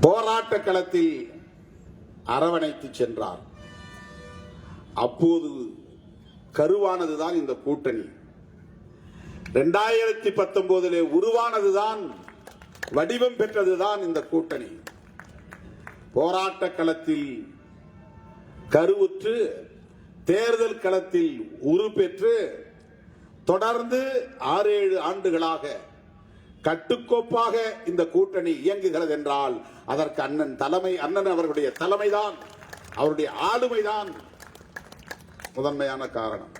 போராட்ட களத்தில் அரவணைத்து சென்றார். அப்போது கருவானதுதான் இந்த கூட்டணி. ரெண்டாயிரத்தி பத்தொன்பதிலே உருவானதுதான் வடிவம் பெற்றதுதான் இந்த கூட்டணி. போராட்ட களத்தில் கருவுற்று தேர்தல் களத்தில் உருப்பெற்று தொடர்ந்து ஆறு ஏழு ஆண்டுகளாக கட்டுக்கோப்பாக இந்த கூட்டணி இயங்குகிறது என்றால் அதற்கு அண்ணன் தலைமை அண்ணன் அவர்களுடைய தலைமைதான் அவருடைய ஆளுமைதான் முதன்மையான காரணம்.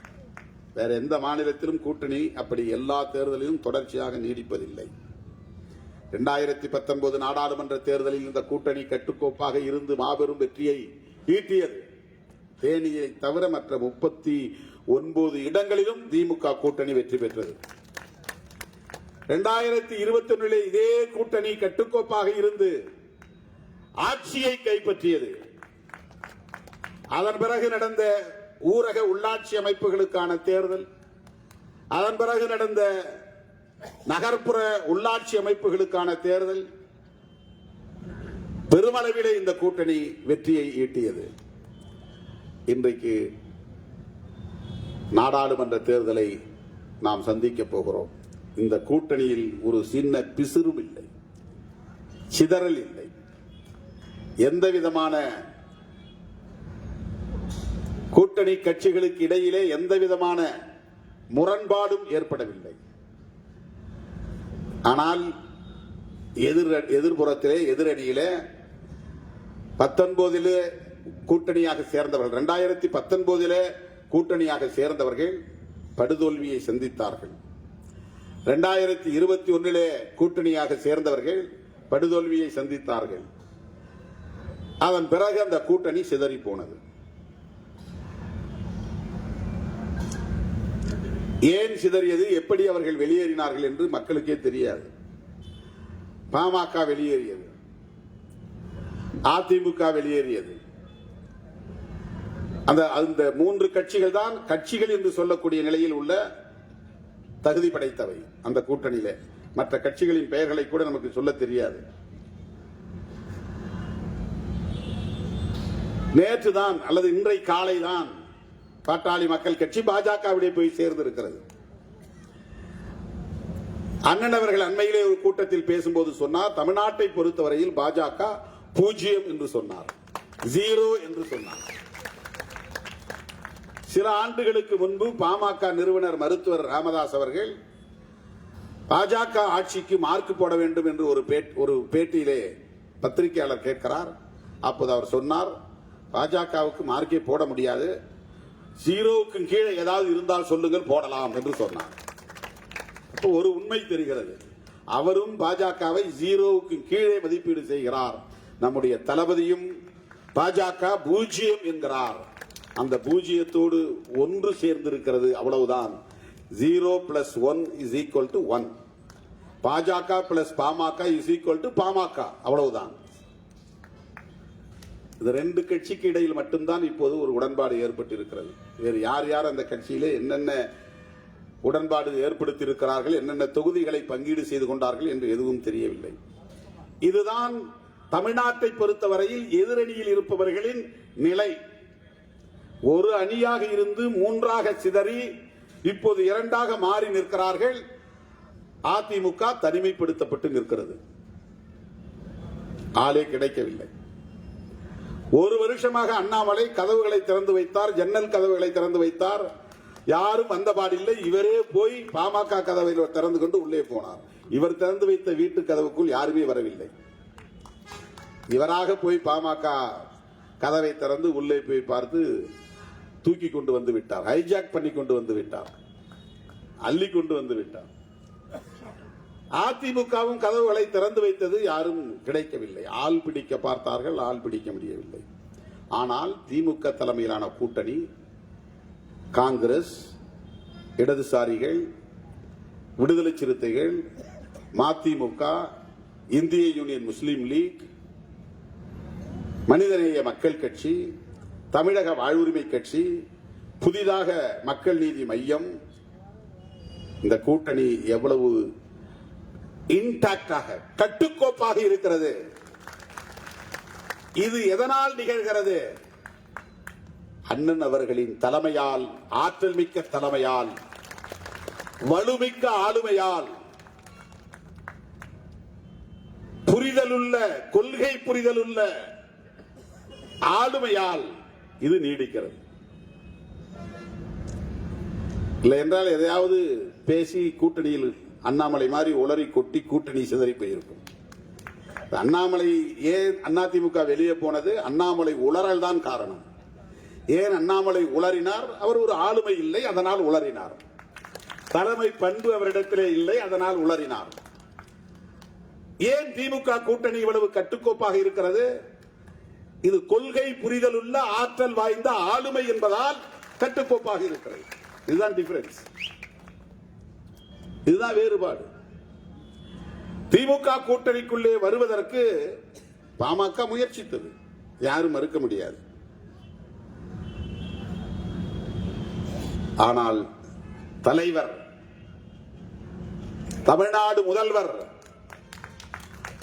வேற எந்த மாநிலத்திலும் கூட்டணி அப்படி எல்லா தேர்தலிலும் தொடர்ச்சியாக நீடிப்பதில்லை. இரண்டாயிரத்தி பத்தொன்பது நாடாளுமன்ற தேர்தலில் இந்த கூட்டணி கட்டுக்கோப்பாக இருந்து மாபெரும் வெற்றியை ஈட்டியது. தேனியை தவிர மற்ற முப்பத்தி ஒன்பது இடங்களிலும் திமுக கூட்டணி வெற்றி பெற்றது. இரண்டாயிரத்தி இருபத்தி ஒன்றிலே இதே கூட்டணி கட்டுக்கோப்பாக இருந்து ஆட்சியை கைப்பற்றியது. அதன் பிறகு நடந்த ஊரக உள்ளாட்சி அமைப்புகளுக்கான தேர்தல் அதன் பிறகு நடந்த நகர்ப்புற உள்ளாட்சி அமைப்புகளுக்கான தேர்தல் பெருமளவிலே இந்த கூட்டணி வெற்றியை ஈட்டியது. இன்றைக்கு நாடாளுமன்ற தேர்தலை நாம் சந்திக்கப் போகிறோம். இந்த கூட்டணியில் ஒரு சின்ன பிசிறும் இல்லை சிதறல் இல்லை. எந்த விதமான கூட்டணி கட்சிகளுக்கு இடையிலே எந்த விதமான முரண்பாடும் ஏற்படவில்லை. ஆனால் எதிர் எதிர்புறத்திலே எதிரணியிலே பத்தொன்பதிலே கூட்டணியாக சேர்ந்தவர்கள் இரண்டாயிரத்தி பத்தொன்பதிலே கூட்டணியாக சேர்ந்தவர்கள் படுதோல்வியை சந்தித்தார்கள். ரெண்டாயிரத்தி இருபத்தி ஒன்றிலே கூட்டணியாக சேர்ந்தவர்கள் படுதோல்வியை சந்தித்தார்கள். அதன் பிறகு அந்த கூட்டணி சிதறி போனது. ஏன் சிதறியது? எப்படி அவர்கள் வெளியேறினார்கள் என்று மக்களுக்கே தெரியாது. பாமக வெளியேறியது. அதிமுக வெளியேறியது. அந்த அந்த மூன்று கட்சிகள் தான் கட்சிகள் என்று சொல்லக்கூடிய நிலையில் உள்ள தகுதி படைத்தவை. அந்த கூட்டணியில. மற்ற கட்சிகளின் பெயர்களை கூட நமக்கு சொல்ல தெரியாது. நேற்று தான் அல்லது இன்றை காலை தான் பாட்டாளி மக்கள் கட்சி பாஜகவிடையே போய் சேர்ந்திருக்கிறது. அண்ணன் அவர்கள் அண்மையிலே ஒரு கூட்டத்தில் பேசும்போது சொன்னார் தமிழ்நாட்டை பொறுத்தவரையில் பாஜக பூஜ்ஜியம் என்று சொன்னார் ஜீரோ என்று சொன்னார். சில ஆண்டுகளுக்கு முன்பு பாமக நிறுவனர் மருத்துவர் ராமதாஸ் அவர்கள் பாஜக ஆட்சிக்கு மார்க் போட வேண்டும் என்று ஒரு பேட்- ஒரு பேட்டியிலே பத்திரிகையாளர் கேட்கிறார். அப்போது அவர் சொன்னார் பாஜகவுக்கு மார்க்கே போட முடியாது. ஜீரோவுக்கு கீழே ஏதாவது இருந்தால் சொல்லுங்கள் போடலாம் என்று சொன்னார். ஒரு உண்மை தெரிகிறது. அவரும் பாஜகவை ஜீரோவுக்கு கீழே மதிப்பீடு செய்கிறார். நம்முடைய தளபதியும் பாஜக பூஜ்ஜியம் என்கிறார். அந்த பூஜ்ஜியத்தோடு ஒன்று சேர்ந்திருக்கிறது அவ்வளவுதான். Zero plus one is equal to one BJP plus PMK is equal to PMK. அவ்வளவுதான். இது ரெண்டு கட்சிக்கு இடையில் மட்டும்தான் இப்போது ஒரு உடன்பாடு ஏற்பட்டு இருக்கிறது வேறு யார் யார் அந்த கட்சியிலே என்னென்ன உடன்பாடு ஏற்படுத்தி இருக்கிறார்கள் என்னென்ன தொகுதிகளை பங்கீடு செய்து கொண்டார்கள் என்று எதுவும் தெரியவில்லை. இதுதான் தமிழ்நாட்டை பொறுத்தவரையில் எதிரணியில் இருப்பவர்களின் நிலை. ஒரு அணியாக இருந்து மூன்றாக சிதறி இப்போது இரண்டாக மாறி நிற்கிறார்கள். அதிமுக தனிமைப்படுத்தப்பட்டு நிற்கிறது. ஆளே கிடைக்கவில்லை. ஒரு வருஷமாக அண்ணாமலை கதவுகளை திறந்து வைத்தார் ஜன்னல் கதவுகளை திறந்து வைத்தார். யாரும் வந்த பாடில்லை இவரே போய் பாமக கதவை திறந்து கொண்டு உள்ளே போனார். இவர் திறந்து வைத்த வீட்டு கதவுக்குள் யாருமே வரவில்லை. இவராக போய் பாமக கதவை திறந்து உள்ளே போய் பார்த்து தூக்கி கொண்டு வந்து விட்டார். ஹைஜாக் பண்ணி கொண்டு வந்து விட்டார். அள்ளி கொண்டு வந்து விட்டார். அதிமுகவும் கதவுகளை திறந்து வைத்தது யாரும் கிடைக்கவில்லை. ஆள் பிடிக்க பார்த்தார்கள் ஆள் பிடிக்க முடியவில்லை. ஆனால் திமுக தலைமையிலான கூட்டணி காங்கிரஸ் இடதுசாரிகள் விடுதலை சிறுத்தைகள் மதிமுக இந்திய யூனியன் முஸ்லீம் லீக் மனிதநேய மக்கள் கட்சி தமிழக வாழ்வுரிமை கட்சி புதிதாக மக்கள் நீதி மையம் இந்த கூட்டணி எவ்வளவு இன்டாக்டாக கட்டுக்கோப்பாக இருக்கிறது. இது எதனால் நிகழ்கிறது? அண்ணன் அவர்களின் தலைமையால் ஆற்றல் மிக்க தலைமையால் வலுமிக்க ஆளுமையால் புரிதலுள்ள கொள்கை புரிதலுள்ள ஆளுமையால் இது நீடிக்கிறது. இல்லை என்றால் எதையாவது பேசி கூட்டணியில் அண்ணாமலை மாதிரி உளறி கொட்டி கூட்டணி சிதறி போயிருக்கும். அண்ணாமலை ஏன் அதிமுக வெளியே போனது? அண்ணாமலை உளறல் தான் காரணம். ஏன் அண்ணாமலை உளறினார்? அவர் ஒரு ஆளுமை இல்லை அதனால் உளறினார். தலைமை பண்பு அவரிடத்திலே இல்லை அதனால் உளறினார். ஏன் திமுக கூட்டணி இவ்வளவு கட்டுக்கோப்பாக இருக்கிறது? இது கொள்கை புரிதலுள்ள ஆற்றல் வாய்ந்த ஆளுமை என்பதால் கட்டுக்கோப்பாக இருக்கிறது. இதுதான் டிஃபரன்ஸ் இதுதான் வேறுபாடு. திமுக கூட்டணிக்குள்ளே வருவதற்கு பாமக முயற்சித்தது. யாரும் மறுக்க முடியாது. ஆனால் தலைவர் தமிழ்நாடு முதல்வர்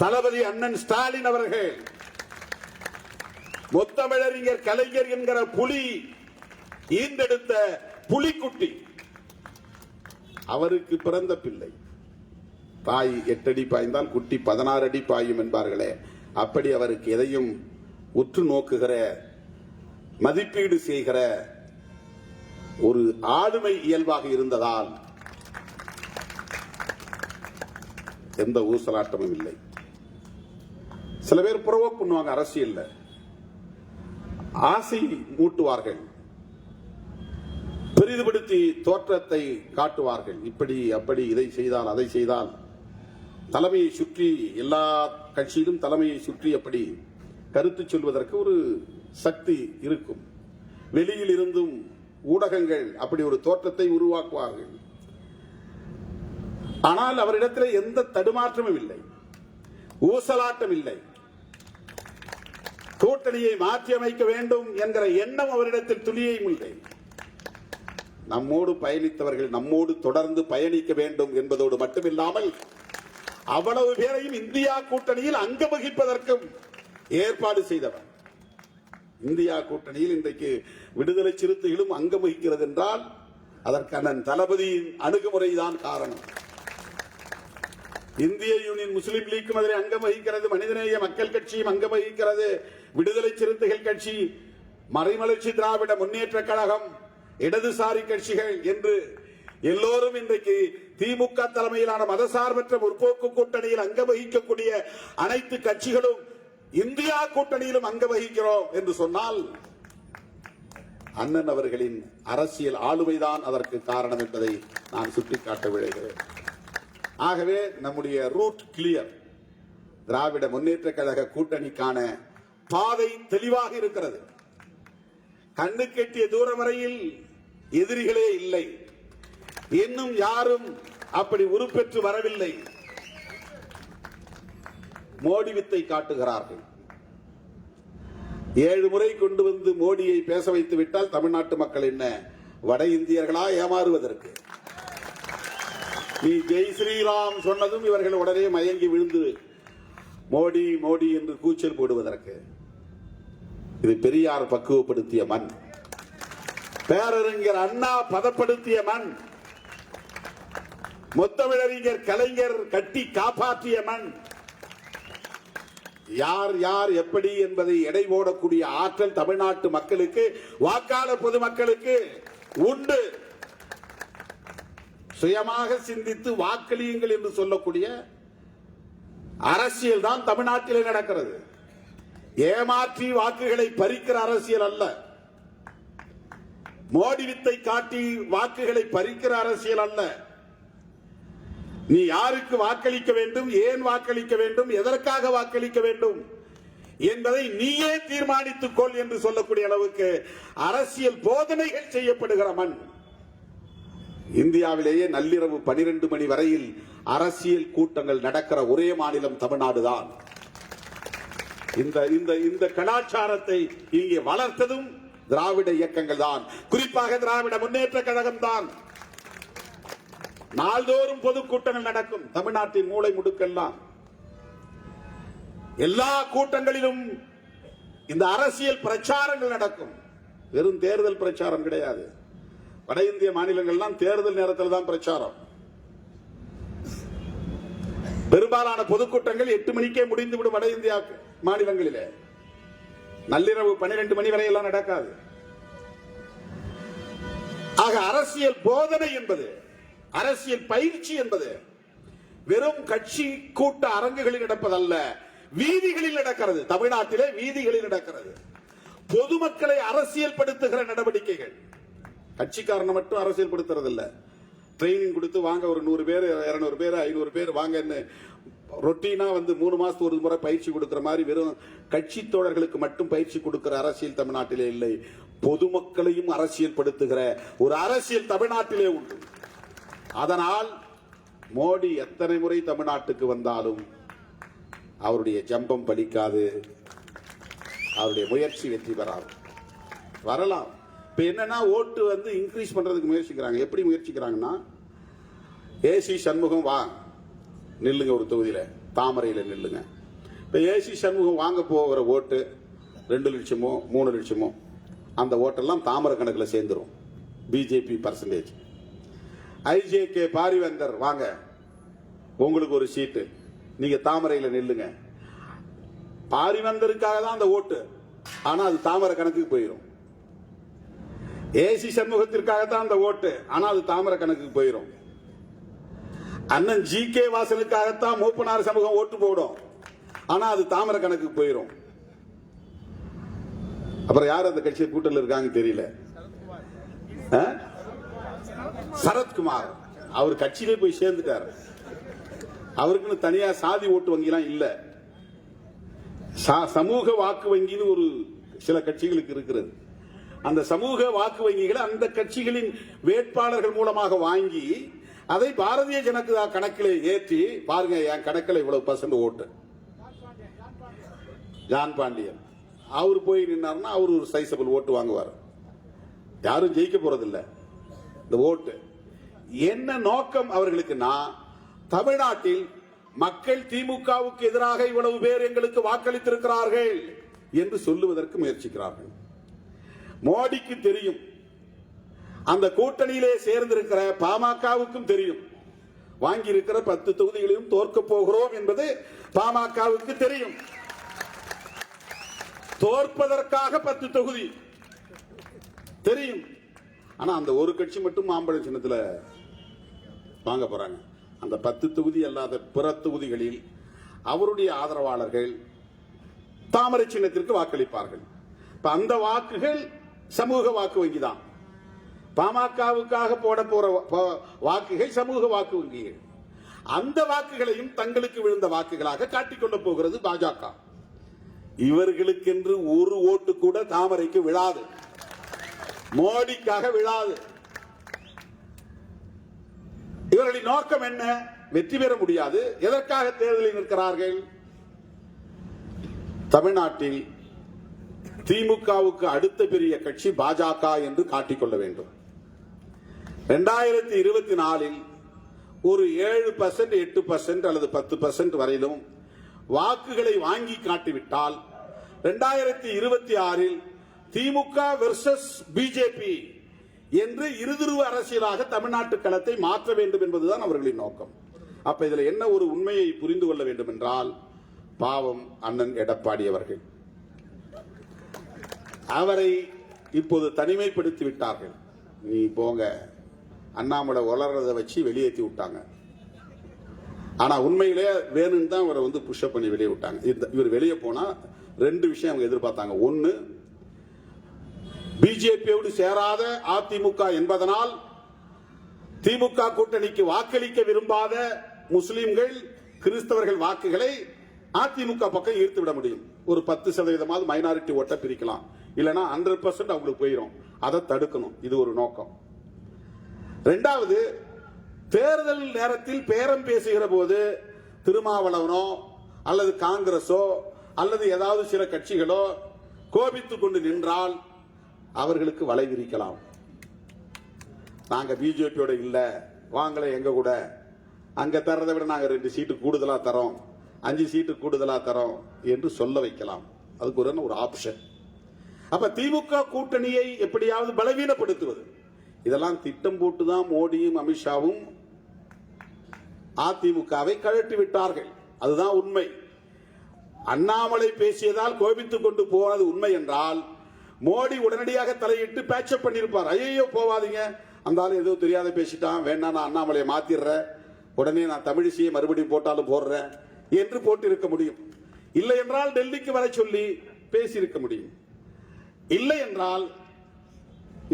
தளபதி அண்ணன் ஸ்டாலின் அவர்கள் முத்தமிழறிஞர் கலைஞர் என்கிற புலி ஈந்தெடுத்த புலிக்குட்டி அவருக்கு பிறந்த பிள்ளை. தாய் எட்டடி பாய்ந்தால் குட்டி பதினாறு அடி பாயும் என்பார்களே. அப்படி அவருக்கு எதையும் உற்று நோக்குகிற மதிப்பீடு செய்கிற ஒரு ஆளுமை இயல்பாக இருந்ததால் எந்த ஊசலாட்டமும் இல்லை. சில பேர் புறவோ பண்ணுவாங்க அரசியல்ல. ஆசை மூட்டுவார்கள். பெரிதுபடுத்தி தோற்றத்தை காட்டுவார்கள். இப்படி அப்படி இதை செய்தால் அதை செய்தால் தலைமையை சுற்றி எல்லா கட்சியிலும் தலைமையை சுற்றி அப்படி கருத்து சொல்வதற்கு ஒரு சக்தி இருக்கும். வெளியில் இருந்தும் ஊடகங்கள் அப்படி ஒரு தோற்றத்தை உருவாக்குவார்கள். ஆனால் அவரிடத்தில் எந்த தடுமாற்றமும் இல்லை. ஊசலாட்டம் இல்லை. கூட்டணியை மாற்றி அமைக்க வேண்டும் என்கிற எண்ணம் அவரிடத்தில் துளியையும் இல்லை. நம்மோடு பயணித்தவர்கள் நம்மோடு தொடர்ந்து பயணிக்க வேண்டும் என்பதோடு மட்டுமில்லாமல் அவ்வளவு பேரையும் இந்தியா கூட்டணியில் அங்க வகிப்பதற்கும் ஏற்பாடு செய்தவர். இந்தியா கூட்டணியில் இன்றைக்கு விடுதலை சிறுத்தைகளும் அங்கம் வகிக்கிறது என்றால் அதற்கான தளபதியின் அணுகுமுறைதான் காரணம். இந்திய யூனியன் முஸ்லீம் லீக்கும் அதில் அங்கம் வகிக்கிறது மனிதநேய மக்கள் கட்சியும் அங்கம் வகிக்கிறது விடுதலை சிறுத்தைகள் கட்சி மறைமலர்ச்சி திராவிட முன்னேற்ற கழகம் இடதுசாரி கட்சிகள் என்று எல்லோரும் இன்றைக்கு திமுக தலைமையிலான மதசார்பற்ற முற்போக்கு கூட்டணியில் அங்க வகிக்கக்கூடிய அனைத்து கட்சிகளும் இந்தியா கூட்டணியிலும் அங்க வகிக்கிறோம் என்று சொன்னால் அண்ணன் அவர்களின் அரசியல் ஆளுமைதான் அதற்கு காரணம் என்பதை நான் சுட்டிக்காட்ட விழைகிறேன். ஆகவே நம்முடைய ரூட் கிளியர். திராவிட முன்னேற்ற கழக கூட்டணிக்கான பாதை தெளிவாக இருக்கிறது. கண்ணு கெட்டிய தூரம் வரையில் எதிரிகளே இல்லை. இன்னும் யாரும் அப்படி உருப்பெற்று வரவில்லை. மோடி வித்தை காட்டுகிறார்கள். ஏழு முறை கொண்டு வந்து மோடியை பேச வைத்து விட்டால் தமிழ்நாட்டு மக்கள் என்ன? வட இந்தியர்களா ஏமாறுவதற்கு? நீ ஜெய் ஸ்ரீராம் சொன்னதும் இவர்கள் உடனே மயங்கி விழுந்து மோடி மோடி என்று கூச்சல் போடுவதற்கு. இது பெரியார் பக்குவப்படுத்திய மண். பேரறிஞர் அண்ணா பதப்படுத்திய மண். முத்தமிழறிஞர் கலைஞர் கட்டி காப்பாற்றிய மண். யார் யார் எப்படி என்பதை எடை போடக்கூடிய ஆற்றல் தமிழ்நாட்டு மக்களுக்கு வாக்காளர் பொதுமக்களுக்கு உண்டு. சுயமாக சிந்தித்து வாக்களியுங்கள் என்று சொல்லக்கூடிய அரசியல் தான் தமிழ்நாட்டில் நடக்கிறது. ஏமாற்றி வாக்குகளை பறிக்கிற அரசியல் அல்ல. மோடி வித்தை காட்டி வாக்குகளை பறிக்கிற அரசியல் அல்ல. நீ யாருக்கு வாக்களிக்க வேண்டும் ஏன் வாக்களிக்க வேண்டும் எதற்காக வாக்களிக்க வேண்டும் என்பதை நீயே தீர்மானித்துக் கொள் என்று சொல்லக்கூடிய அளவுக்கு அரசியல் போதனைகள் செய்யப்படுகிற மண். இந்தியாவிலேயே நள்ளிரவு பனிரெண்டு மணி வரையில் அரசியல் கூட்டங்கள் நடக்கிற ஒரே மாநிலம் தமிழ்நாடுதான். இந்த இந்த இந்த கலாச்சாரத்தை இங்கே வளர்த்ததும் திராவிட இயக்கங்கள் தான். குறிப்பாக திராவிட முன்னேற்ற கழகம் தான். நாள்தோறும் பொதுக்கூட்டங்கள் நடக்கும். தமிழ்நாட்டின் மூளை முடுக்கெல்லாம். எல்லா கூட்டங்களிலும் இந்த அரசியல் பிரச்சாரங்கள் நடக்கும். வெறும் தேர்தல் பிரச்சாரம் கிடையாது. வட இந்திய மாநிலங்கள்லாம் தேர்தல் நேரத்தில் தான் பிரச்சாரம். பெரும்பாலான பொதுக்கூட்டங்கள் எட்டு மணிக்கே முடிந்துவிடும் வட இந்தியா மாநிலங்களிலே. நள்ளிரவு பன்னிரண்டு மணி வரை எல்லாம் நடக்காது. ஆக அரசியல் போதனை என்பது அரசியல் பயிற்சி என்பது வெறும் கட்சி கூட்ட அரங்குகளில் நடப்பதல்ல வீதிகளில் நடக்கிறது. தமிழ்நாட்டிலே வீதிகளில் நடக்கிறது. பொதுமக்களை அரசியல் படுத்துகிற நடவடிக்கைகள். கட்சிக்காரனை மட்டும் அரசியல் படுத்துறது இல்லை ட்ரைனிங் கொடுத்து வாங்க ஒரு நூறு பேர் இரநூறு பேர் ஐநூறு பேர் வாங்கன்னு ரொட்டீனா வந்து மூணு மாதத்துக்கு ஒரு முறை பயிற்சி கொடுக்குற மாதிரி வெறும் கட்சி தோழர்களுக்கு மட்டும் பயிற்சி கொடுக்குற அரசியல் தமிழ்நாட்டிலே இல்லை. பொதுமக்களையும் அரசியல் படுத்துகிற ஒரு அரசியல் தமிழ்நாட்டிலே உண்டு. அதனால் மோடி எத்தனை முறை தமிழ்நாட்டுக்கு வந்தாலும் அவருடைய ஜம்பம் பலிக்காது. அவருடைய முயற்சி வெற்றி பெறாது. வரலாம். இப்போ என்னன்னா ஓட்டு வந்து இன்க்ரீஸ் பண்றதுக்கு முயற்சிக்கிறாங்க. எப்படி முயற்சிக்கிறாங்கன்னா ஏசி சண்முகம் வா நில்லுங்க ஒரு தொகுதியில். தாமரையில் நில்லுங்க. இப்போ ஏசி சண்முகம் வாங்க போகிற ஓட்டு ரெண்டு லட்சமோ மூணு லட்சமோ அந்த ஓட்டெல்லாம் தாமரை கணக்கில் சேர்ந்துரும். பிஜேபி பர்சன்டேஜ் ஐஜேகே பாரிவேந்தர் வாங்க. உங்களுக்கு ஒரு சீட்டு. நீங்கள் தாமரையில் நில்லுங்க. பாரிவேந்தருக்காக தான் அந்த ஓட்டு. ஆனால் அது தாமரை கணக்குக்கு போயிடும் ஏசி சண்முகத்திற்காகத்தான் அந்த ஓட்டு. ஆனா அது தாமரை கணக்குக்கு போயிடும் அண்ணன் ஜி கே வாசனுக்காகத்தான் மூப்பனார் சமூகம் ஓட்டு போடும். ஆனா அது தாமரை கணக்குக்கு போயிடும் அப்புறம் யார் அந்த கட்சி கூட்டத்தில் இருக்காங்க தெரியல. சரத்குமார். அவர் கட்சியிலே போய் சேர்ந்துட்டார். அவருக்குன்னு தனியா சாதி ஓட்டு வங்கிலாம் இல்ல. சமூக வாக்கு வங்கின்னு ஒரு சில கட்சிகளுக்கு இருக்கிறது அந்த சமூக வாக்கு வங்கிகளை அந்த கட்சிகளின் வேட்பாளர்கள் மூலமாக வாங்கி அதை பாரதிய ஜனதா கணக்கில் ஏற்றி பாருங்க என் கணக்கில் இவ்வளவு பர்சன்ட் ஓட்டு. ஜான் பாண்டியன். அவர் போய் நின்னார்னா அவர் ஒரு சைசபிள் ஓட்டு வாங்குவார். யாரும் ஜெயிக்க போறதில்லை. இந்த ஓட்டு. என்ன நோக்கம் அவர்களுக்குன்னா தமிழ்நாட்டில் மக்கள் திமுகவுக்கு எதிராக இவ்வளவு பேர் எங்களுக்கு வாக்களித்திருக்கிறார்கள் என்று சொல்லுவதற்கு முயற்சிக்கிறார்கள். மோடிக்கு தெரியும். அந்த கூட்டணியிலே சேர்ந்திருக்கிற பாமகவுக்கும் தெரியும். வாங்கி இருக்கிற பத்து தொகுதிகளையும் தோற்க போகிறோம் என்பது பாமகவுக்கு தெரியும். தோற்பதற்காக பத்து தொகுதி. தெரியும். ஆனா அந்த ஒரு கட்சி மட்டும் மாம்பழம் சின்னத்தில் வாங்க போறாங்க. அந்த பத்து தொகுதி அல்லாத பிற தொகுதிகளில் அவருடைய ஆதரவாளர்கள் தாமரை சின்னத்திற்கு வாக்களிப்பார்கள். அந்த வாக்குகள் சமூக வாக்கு வங்கி தான். பாமகவுக்காக போட போற வாக்குகள் சமூக வாக்கு வங்கிகள் அந்த வாக்குகளையும் தங்களுக்கு விழுந்த வாக்குகளாக காட்டிக்கொள்ள போகிறது பாஜக. இவர்களுக்கென்று ஒரு ஓட்டு கூட தாமரைக்கு விழாது. மோடிக்காக விழாது. இவர்களின் நோக்கம் என்ன? வெற்றி பெற முடியாது. எதற்காக தேர்தலில் நிற்கிறார்கள்? தமிழ்நாட்டில் திமுகவுக்கு அடுத்த பெரிய கட்சி பாஜக என்று காட்டிக்கொள்ள வேண்டும். இரண்டாயிரத்தி இருபத்தி நாலில் ஒரு ஏழு பர்சன்ட் எட்டு பர்சன்ட் அல்லது பத்து பர்சன்ட் வரையிலும் வாக்குகளை வாங்கி காட்டிவிட்டால் இரண்டாயிரத்தி இருபத்தி ஆறில் திமுக வெர்சஸ் பிஜேபி என்று இருதுருவ அரசியலாக தமிழ்நாட்டு களத்தை மாற்ற வேண்டும் என்பதுதான் அவர்களின் நோக்கம். அப்ப இதுல என்ன ஒரு உண்மையை புரிந்து கொள்ள வேண்டும் என்றால் பாவம் அண்ணன் எடப்பாடி அவர்கள். அவரை இப்போது தனிமைப்படுத்தி விட்டார்கள் நீ போங்க. அண்ணாமலை வளர்றதை வச்சு வெளியேற்றி விட்டாங்க. ஆனால் உண்மையிலே வேணும்னு தான் அவரை வந்து புஷ்அப் பண்ணி வெளியே விட்டாங்க. இவர் வெளியே போனால் ரெண்டு விஷயம் அவங்க எதிர்பார்த்தாங்க. ஒன்று பிஜேபியோடு சேராத அதிமுக என்பதனால் திமுக கூட்டணிக்கு வாக்களிக்க விரும்பாத முஸ்லிம்கள் கிறிஸ்தவர்கள் வாக்குகளை அதிமுக பக்கம் ஈர்த்து விட முடியும். ஒரு பத்து சதவீதமாவது மைனாரிட்டி ஓட்டை பிரிக்கலாம். இல்லைனா ஹண்ட்ரட் பர்சன்ட் அவங்களுக்கு போயிடும் அதை தடுக்கணும். இது ஒரு நோக்கம். ரெண்டாவது தேர்தல் நேரத்தில் பேரம் பேசுகிற போது திருமாவளவனோ அல்லது காங்கிரஸோ அல்லது ஏதாவது சில கட்சிகளோ கோபித்துக் கொண்டு நின்றால் அவர்களுக்கு வலை விரிக்கலாம். நாங்க பிஜேபியோட இல்ல. வாங்கல எங்க கூட. அங்க தர்றதை விட நாங்க ரெண்டு சீட்டு கூடுதலா தரோம். அஞ்சு சீட்டு கூடுதலா தரோம் என்று சொல்ல வைக்கலாம். அதுக்கு ஒரு ஒரு ஆப்ஷன் அப்ப திமுக கூட்டணியை எப்படியாவது பலவீனப்படுத்துவது? இதெல்லாம் திட்டம் போட்டுதான் மோடியும் அமித்ஷாவும் அதிமுகவை கழட்டி விட்டார்கள். அதுதான் உண்மை. அண்ணாமலை பேசியதால் கோபித்துக் கொண்டு போனது உண்மை என்றால் மோடி உடனடியாக தலையிட்டு பேச்சப் பண்ணியிருப்பார். ஐயோ போவாதீங்க. அந்த எதுவும் தெரியாத பேசிட்டான். வேணா நான் அண்ணாமலையை மாத்திடுறேன். உடனே நான் தமிழிசையை மறுபடியும் போட்டாலும் போடுறேன் என்று போட்டிருக்க முடியும். இல்லை என்றால் டெல்லிக்கு வர சொல்லி பேசியிருக்க முடியும். இல்லை என்றால்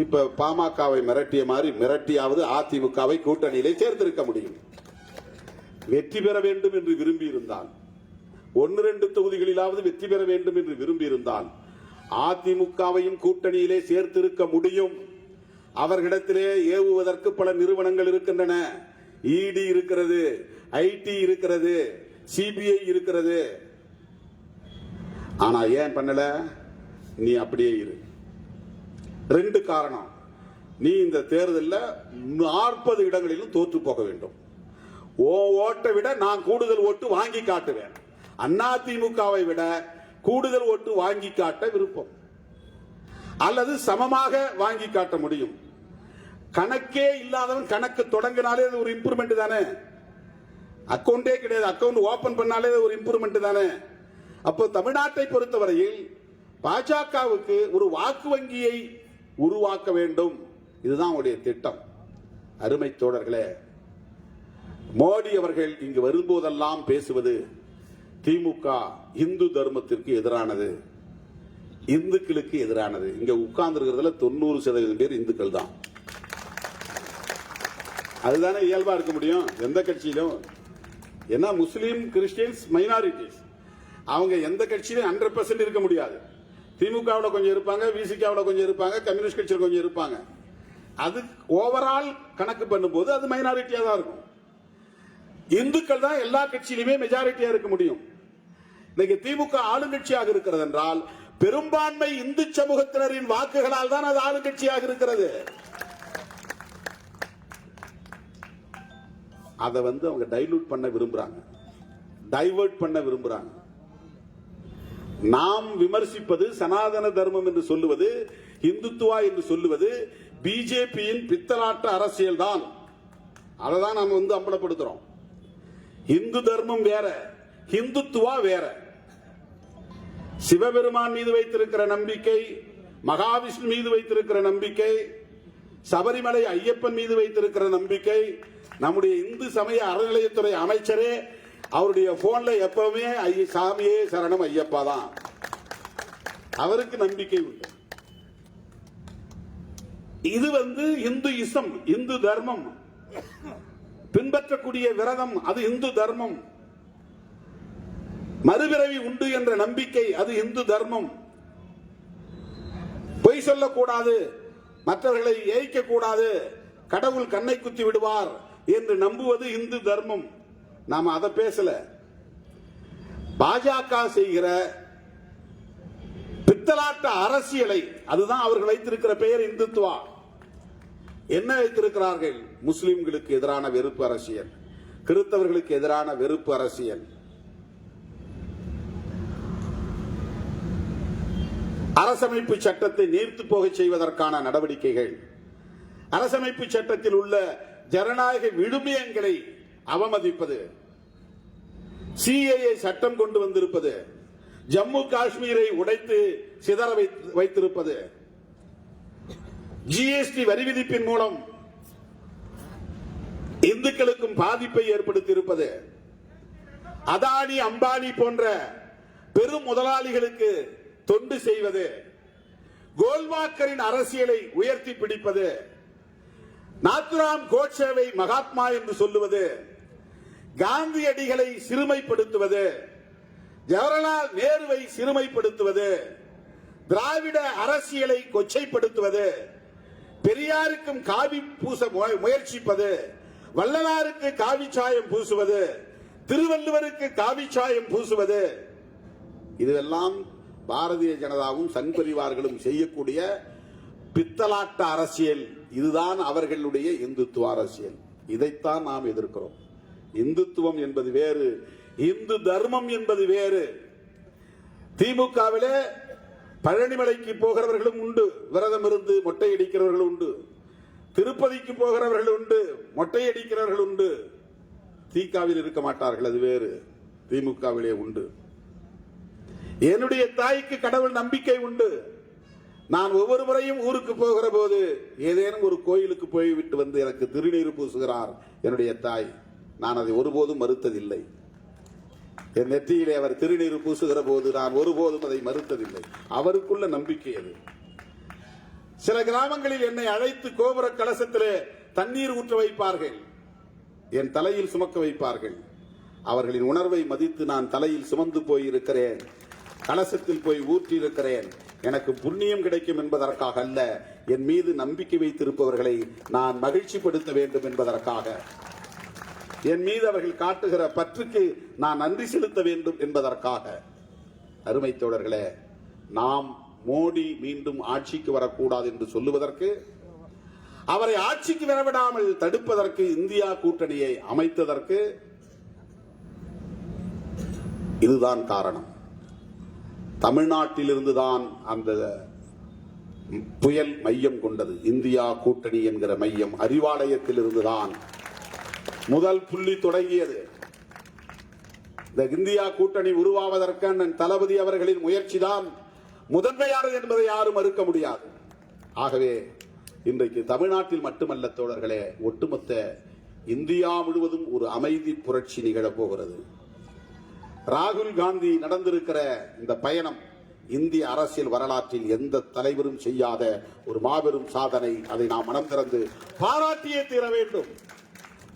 இப்ப பாமகவை மிரட்டிய மாதிரி மிரட்டியாவது அதிமுகவை கூட்டணியிலே சேர்த்திருக்க முடியும். வெற்றி பெற வேண்டும் என்று விரும்பி இருந்தால் ஒன்று ரெண்டு தொகுதிகளிலாவது வெற்றி பெற வேண்டும் என்று விரும்பி இருந்தால் அதிமுகவையும் கூட்டணியிலே சேர்த்திருக்க முடியும். அவர்களிடத்திலே ஏவுவதற்கு பல நிறுவனங்கள் இருக்கின்றன. இடி இருக்கிறது ஐடி இருக்கிறது சிபிஐ இருக்கிறது. ஆனா ஏன் பண்ணல? நீ அப்படியே இரு. ரெண்டு காரணம். நீ இந்த தேர்தலில் நாற்பது இடங்களிலும் தோற்று போக வேண்டும். ஓ ஓட்டை விட நான் கூடுதல் ஓட்டு வாங்கி காட்டுவேன். அண்ணா திமுகவை விட கூடுதல் ஓட்டு வாங்கி காட்ட விருப்பம். அல்லது சமமாக வாங்கி காட்ட முடியும். கணக்கே இல்லாதவன் கணக்கு தொடங்கினாலே அது ஒரு இம்ப்ரூவ்மெண்ட் தானே? அக்கௌண்டே கிடையாது. அக்கௌண்ட் ஓபன் பண்ணாலே அது ஒரு இம்ப்ரூவ்மெண்ட் தானே? அப்போ தமிழ்நாட்டை பொறுத்தவரையில் பாஜகவுக்கு ஒரு வாக்கு வங்கியை உருவாக்க வேண்டும். இதுதான் அவருடைய திட்டம். அருமை தோழர்களே மோடி அவர்கள் இங்கு வரும்போதெல்லாம் பேசுவது திமுக இந்து தர்மத்திற்கு எதிரானது இந்துக்களுக்கு எதிரானது. இங்க உட்கார்ந்து இருக்கிறதுல தொண்ணூறு சதவீதம் பேர் இந்துக்கள் தான். அதுதானே இயல்பா இருக்க முடியும்? எந்த கட்சியிலும். ஏன்னா முஸ்லீம் கிறிஸ்டியன்ஸ் மைனாரிட்டிஸ் அவங்க எந்த கட்சியிலும் ஹண்ட்ரட் பர்சன்ட் இருக்க முடியாது. திமுகவில் கொஞ்சம் இருப்பாங்க விசிகாவில் கொஞ்சம் இருப்பாங்க கம்யூனிஸ்ட் கட்சியில் கொஞ்சம் இருப்பாங்க. அது ஓவரால் கணக்கு பண்ணும்போது அது மைனாரிட்டியாக தான் இருக்கும். இந்துக்கள் தான் எல்லா கட்சியிலுமே மெஜாரிட்டியா இருக்க முடியும். இன்னைக்கு திமுக ஆளுங்கட்சியாக இருக்கிறது என்றால் பெரும்பான்மை இந்து சமூகத்தினரின் வாக்குகளால் தான் அது ஆளுங்கட்சியாக இருக்கிறது. அதை வந்து அவங்க டைலூட் பண்ண விரும்புறாங்க. டைவர்ட் பண்ண விரும்புறாங்க. நாம் விமர்சிப்பது சனாதன தர்மம் என்று சொல்லுவது இந்துத்துவா என்று சொல்லுவது பிஜேபியின் பித்தலாட்ட அரசியல் தான். அதை தான் நாம் வந்து அம்பலப்படுத்துறோம். இந்து தர்மம் வேற இந்துத்துவா வேற. சிவபெருமான் மீது வைத்திருக்கிற நம்பிக்கை மகாவிஷ்ணு மீது வைத்திருக்கிற நம்பிக்கை சபரிமலை ஐயப்பன் மீது வைத்திருக்கிற நம்பிக்கை நம்முடைய இந்து சமய அறநிலையத்துறை அமைச்சரே அவருடைய போன்ல எப்பவுமே ஐய- சாமியே சரணம் ஐயப்பா தான். அவருக்கு நம்பிக்கை உண்டு. இது வந்து இந்து இசம் இந்து தர்மம். பின்பற்றக்கூடிய விரதம் அது இந்து தர்மம். மறுபிறவி உண்டு என்ற நம்பிக்கை அது இந்து தர்மம். பொய் சொல்லக்கூடாது மற்றவர்களை ஏய்க்க கூடாது கடவுள் கண்ணை குத்தி விடுவார் என்று நம்புவது இந்து தர்மம். நாம அதை பேசல. பாஜக செய்கிற பித்தலாட்ட அரசியலை அதுதான் அவர்கள் வைத்திருக்கிற பெயர் இந்துத்துவா. என்ன வைத்திருக்கிறார்கள்? முஸ்லிம்களுக்கு எதிரான வெறுப்பு அரசியல் கிறிஸ்தவர்களுக்கு எதிரான வெறுப்பு அரசியல். அரசமைப்பு சட்டத்தை நீர்த்து போகச் செய்வதற்கான நடவடிக்கைகள். அரசமைப்பு சட்டத்தில் உள்ள ஜனநாயக விழுமியங்களை அவமதிப்பது. சிஏஏ சட்டம் கொண்டு வந்திருப்பது. ஜம்மு காஷ்மீரை உடைத்து சிதற வைத்து- வைத்திருப்பது. ஜிஎஸ்டி வரி விதிப்பின் மூலம் இந்துக்களுக்கும் பாதிப்பை ஏற்படுத்தியிருப்பது. அதானி அம்பானி போன்ற பெரும் முதலாளிகளுக்கு தொண்டு செய்வது. கோல்வாக்கரின் அரசியலை உயர்த்தி பிடிப்பது. நாத்துராம் கோட்சேவை மகாத்மா என்று சொல்லுவது. காந்தியடிகளை சிறுமைப்படுத்துவது ஜவஹர்லால் நேருவை சிறுமைப்படுத்துவது திராவிட அரசியலை கொச்சைப்படுத்துவது பெரியாருக்கும் காவி பூச முயற்சிப்பது வள்ளலாருக்கு காவி சாயம் பூசுவது திருவள்ளுவருக்கு காவி சாயம் பூசுவது இதுவெல்லாம் பாரதிய ஜனதாவும் சங்பரிவார்களும் செய்யக்கூடிய பித்தலாட்ட அரசியல். இதுதான் அவர்களுடைய இந்துத்துவ அரசியல். இதைத்தான் நாம் எதிர்க்கிறோம். இந்துத்துவம் என்பது வேறு இந்து தர்மம் என்பது வேறு. திமுகவிலே பழனிமலைக்கு போகிறவர்களும் உண்டு விரதம் இருந்து மொட்டை அடிக்கிறவர்கள் உண்டு. திருப்பதிக்கு போகிறவர்கள் உண்டு மொட்டை அடிக்கிறவர்கள் உண்டு. தீகாவில் இருக்க மாட்டார்கள் அது வேறு. திமுகவிலே உண்டு. என்னுடைய தாய்க்கு கடவுள் நம்பிக்கை உண்டு. நான் ஒவ்வொரு முறையும் ஊருக்கு போகிற போது ஏதேனும் ஒரு கோயிலுக்கு போய் விட்டு வந்து எனக்கு திருநீர் பூசுகிறார் என்னுடைய தாய். நான் அதை ஒருபோதும் மறுத்ததில்லை. என் நெற்றியிலே அவர் திருநீர் பூசுகிற போது நான் ஒருபோதும் அதை மறுத்ததில்லை. அவருக்குள்ள நம்பிக்கை அது. சில கிராமங்களில் என்னை அழைத்து கோபுர கலசத்திலே தண்ணீர் ஊற்ற வைப்பார்கள். என் தலையில் சுமக்க வைப்பார்கள். அவர்களின் உணர்வை மதித்து நான் தலையில் சுமந்து போய் இருக்கிறேன் கலசத்தில் போய் ஊற்றி இருக்கிறேன் எனக்கு புண்ணியம் கிடைக்கும் என்பதற்காக அல்ல என் மீது நம்பிக்கை வைத்திருப்பவர்களை நான் மகிழ்ச்சிப்படுத்த வேண்டும் என்பதற்காக. என் மீது அவர்கள் காட்டுகிற பற்றுக்கு நான் நன்றி செலுத்த வேண்டும் என்பதற்காக. அருமை தோழர்களே நாம் மோடி மீண்டும் ஆட்சிக்கு வரக்கூடாது என்று சொல்லுவதற்கு அவரை ஆட்சிக்கு வரவிடாமல் தடுப்பதற்கு இந்தியா கூட்டணியை அமைத்ததற்கு இதுதான் காரணம். தமிழ்நாட்டிலிருந்துதான் அந்த புயல் மையம் கொண்டது. இந்தியா கூட்டணி என்கிற மையம் அறிவாலயத்திலிருந்துதான் முதல் புள்ளி தொடங்கியது. இந்த இந்தியா கூட்டணி உருவாவதற்கு தளபதி அவர்களின் முயற்சிதான் முதன்மையானது என்பதை யாரும் மறுக்க முடியாது. ஆகவே இன்றைக்கு தமிழ்நாட்டில் மட்டுமல்ல தோழர்களே ஒட்டுமொத்த இந்தியா முழுவதும் ஒரு அமைதி புரட்சி நிகழப் போகிறது. ராகுல் காந்தி நடந்திருக்கிற இந்த பயணம் இந்திய அரசியல் வரலாற்றில் எந்த தலைவரும் செய்யாத ஒரு மாபெரும் சாதனை அதை நாம் மனம் திறந்து பாராட்டியே தீர வேண்டும்.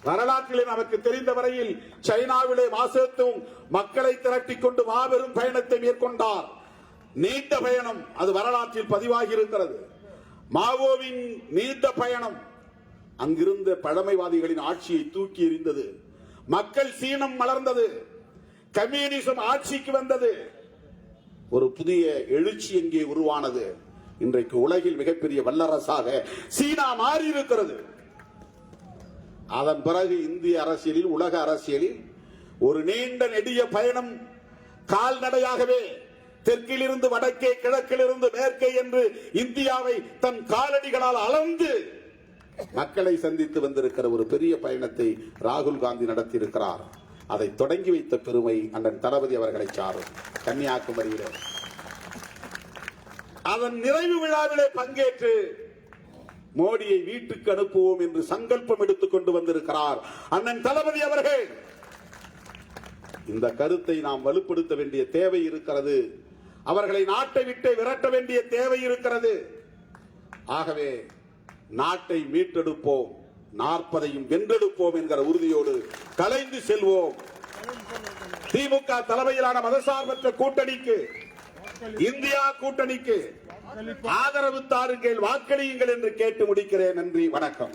வரலாற்றிலே நமக்கு தெரிந்த வரையில் சைனாவிலே மாசத்தும் மக்களை திரட்டி கொண்டு மாபெரும் பயணத்தை மேற்கொண்டார். நீண்ட பயணம் அது வரலாற்றில் பதிவாகி இருக்கிறது மாவோவின் நீண்ட பயணம் அங்கிருந்த பழமைவாதிகளின் ஆட்சியை தூக்கி எறிந்தது. மக்கள் சீனம் மலர்ந்தது. கம்யூனிசம் ஆட்சிக்கு வந்தது. ஒரு புதிய எழுச்சி எங்கே உருவானது? இன்றைக்கு உலகில் மிகப்பெரிய வல்லரசாக சீனா மாறி இருக்கிறது அதன் பிறகு இந்திய அரசியலில் உலக அரசியலில் ஒரு நீண்ட நெடிய பயணம் கால்நடையாகவே தெற்கிலிருந்து வடக்கே கிழக்கிலிருந்து மேற்கே என்று இந்தியாவை தன் காலடிகளால் அளந்து மக்களை சந்தித்து வந்திருக்கிற ஒரு பெரிய பயணத்தை ராகுல் காந்தி நடத்தியிருக்கிறார். அதை தொடங்கி வைத்த பெருமை அண்ணன் தளபதி அவர்களை சாரும். கன்னியாகுமரியிலே. அதன் நிறைவு விழாவிலே பங்கேற்று மோடியை வீட்டுக்கு அனுப்புவோம் என்று சங்கல்பம் எடுத்துக் கொண்டு வந்திருக்கிறார் அண்ணன் தளபதி அவர்கள். இந்த கருத்தை நாம் வலுப்படுத்த வேண்டிய தேவை இருக்கிறது. அவர்களை நாட்டை விட்டு விரட்ட வேண்டிய தேவை இருக்கிறது. ஆகவே நாட்டை மீட்டெடுப்போம் நாற்பதையும் வென்றெடுப்போம் என்கிற உறுதியோடு கலைந்து செல்வோம். திமுக தலைமையிலான மதசார்பற்ற கூட்டணிக்கு இந்தியா கூட்டணிக்கு ஆதரவு தாருங்கள் வாக்களியுங்கள் என்று கேட்டு முடிக்கிறேன். நன்றி வணக்கம்.